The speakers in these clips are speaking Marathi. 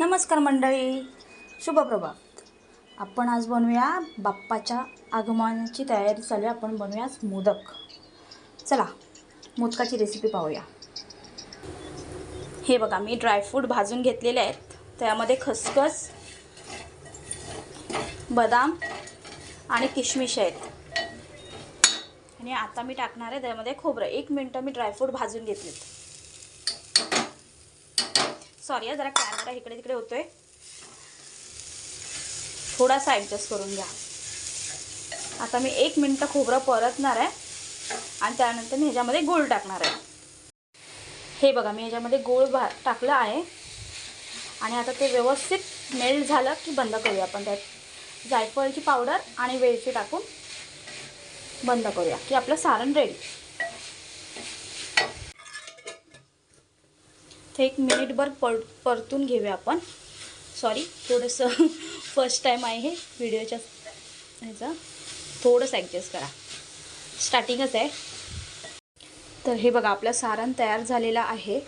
नमस्कार मंडळी. शुभप्रभात. आपण आज बनवूया बाप्पाच्या आगमनाची तयारी चालू आहे. आपण बनवूया आज मोदक. चला मोदकाची रेसिपी पाहूया. हे बघा मी ड्रायफ्रूट भाजून घेतलेले आहेत. त्यामध्ये खसखस बदाम आणि किशमिश आहेत. आणि आता मी टाकणार आहे त्यामध्ये खोबरं. एक मिनटं मी ड्रायफ्रूट भाजून घेतलेत. सॉरी जरा कॅमेरा इकडे तिकडे होतोय. थोडासा ॲडजस्ट करून घ्या. आता मी एक मिनटं खोबरं परतणार आहे आणि त्यानंतर मी ह्याच्यामध्ये गूळ टाकणार आहे. हे बघा मी ह्याच्यामध्ये गूळ भा टाकलं आहे. आणि आता ते व्यवस्थित मेल्ट झालं की बंद करूया आपण. त्यात जायफळची पावडर आणि वेलची टाकून बंद करूया की आपलं सारण रेडी ते एक मिनिटभर पर परतून घेऊया आपण. सॉरी थोडंसं फर्स्ट टाईम आहे हे. व्हिडिओच्या ह्याचा. थोडंसं ॲडजस्ट करा. स्टार्टिंगच आहे. तर हे बघा आपलं सारण तयार झालेलं आहे.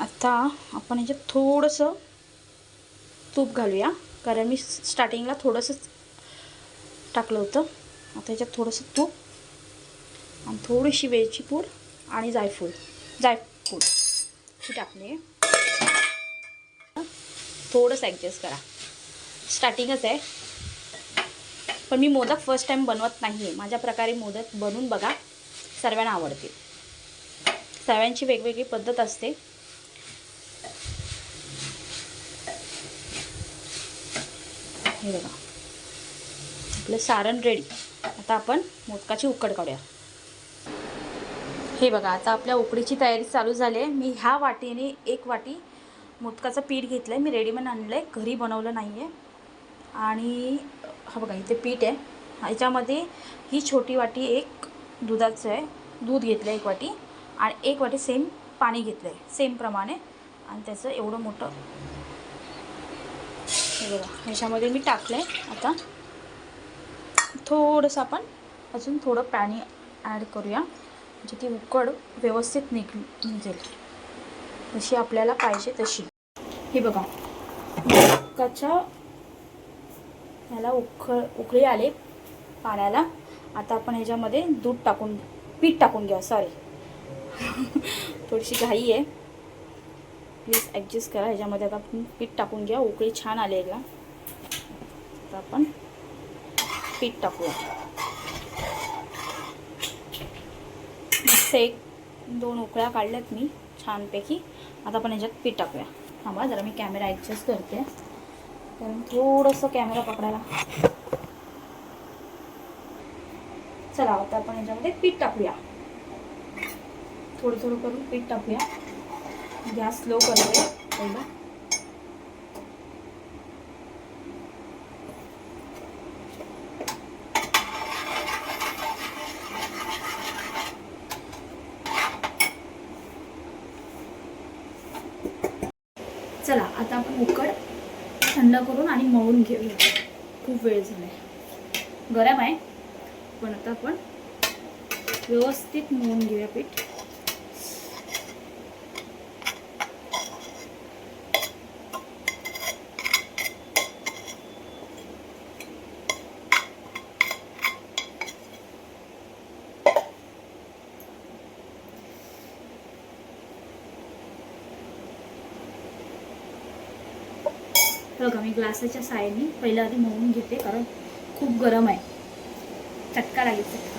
आता आपण ह्याच्यात थोडंसं तूप घालूया. कारण मी स्टार्टिंगला थोडंसंच टाकलं होतं. आता ह्याच्यात थोडंसं तूप आणि थोडीशी वेलची पूड आणि जायफूल जाय ही टाकली थोडंसं ॲडजस्ट करा. स्टार्टिंगच आहे. पण मी मोदक फर्स्ट टाईम बनवत नाही आहे माझ्या प्रकारे मोदक बनवून बघा. सर्वांना आवडतील. सर्वांची वेगवेगळी पद्धत असते. हे बघा. आपलं सारण रेडी आता आपण मोदकाची उकड काढूया. हे बघा आता आपल्या उकडीची तयारी चालू झाली आहे मी ह्या वाटीने एक वाटी मोदकाचं पीठ घेतलं आहे मी रेडीमेड आणलं आहे घरी बनवलं नाही आहे आणि हा बघा इथे पीठ आहे. ह्याच्यामध्ये ही छोटी वाटी एक दुधाचं आहे. दूध घेतलं आहे एक वाटी आणि एक वाटी सेम पाणी घेतलं आहे सेम प्रमाणे. आणि त्याचं एवढं मोठं हे बघा ह्याच्यामध्ये मी टाकलं आहे आता. थोडंसं आपण अजून थोडं पाणी ॲड करूया. म्हणजे ती उकड व्यवस्थित निघ निघेल. जशी आपल्याला पाहिजे तशी. हे बघा. मोदकाच्या ह्याला उख उकळी आले पाण्याला. आता आपण ह्याच्यामध्ये दूध टाकून पीठ टाकून घ्या सॉरी थोडीशी घाई आहे. प्लीज ॲडजस्ट करा. ह्याच्यामध्ये आता आपण पीठ टाकून घ्या. उकळी छान आली याला आता आपण पीठ टाकूया. एक दोन उकळ्या काढल्यात मी छानपैकी. आता आपण ह्याच्यात पीठ टाकूया. थांबा जरा मी कॅमेरा ॲडजस्ट करते. कारण थोडंसं कॅमेरा पकडायला. चला आता आपण याच्यामध्ये पीठ टाकूया. थोडं थोडं करून पीठ टाकूया. गॅस स्लो करूया पहिला चला आता आपण उकड थंड करून आणि मळून घेऊया. खूप वेळ झाला आहे गरम आहे. पण आता आपण व्यवस्थित मळून घेऊया पीठ. बघा मी ग्लासाच्या साह्याने पहिल्या आधी मळून घेते कारण खूप गरम आहे. चटका लागेल चटका.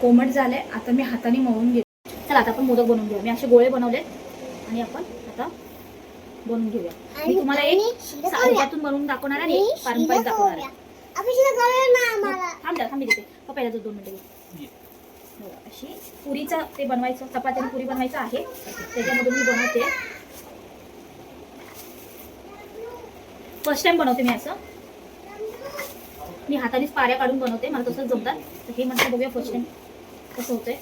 कोमट झालंय आता मी हाताने मळून घेते. चला आता आपण मोदक बनवून घेऊ. मी असे गोळे बनवले आणि आपण आता बनवून घेऊया. मी तुम्हाला एक साध्यातून बनवून दाखवणार आहे आणि एक पारंपरिक दाखवणार आहे. थांब जरा, थांब देते पहिला दोन मिनिटं. हो, अशी. पुरीचं ते बनवायचं चपात्याने पुरी बनवायचं आहे. त्याच्यामधून मी बनवते. फर्स्ट टाइम बनवते मी असं. मी हातानेच पाऱ्या काढून बनवते. मला तसंच जमतात. तर हे म्हटलं बघूया फर्स्ट टाइम कसं होतंय.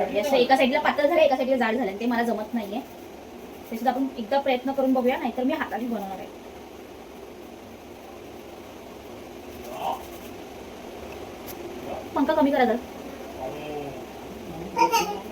म्हणजे असं एका साईडला पातळ झालं एका साईडला जाड झालं. ते मला जमत नाहीये. ते सुद्धा आपण एकदा प्रयत्न करून बघूया नाहीतर मी हाताने बनवणार आहे. पंखा कमी करा जर. हो.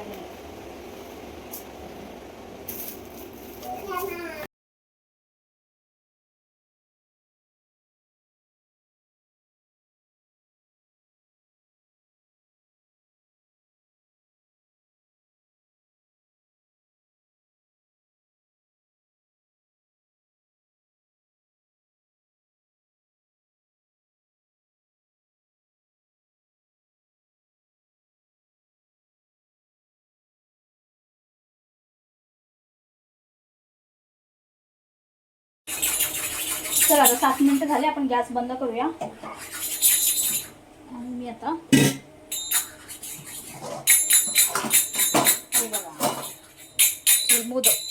चला आता सात मिनिट झाले आपण गॅस बंद करूया. आणि मी आता हे बघा. मोदक.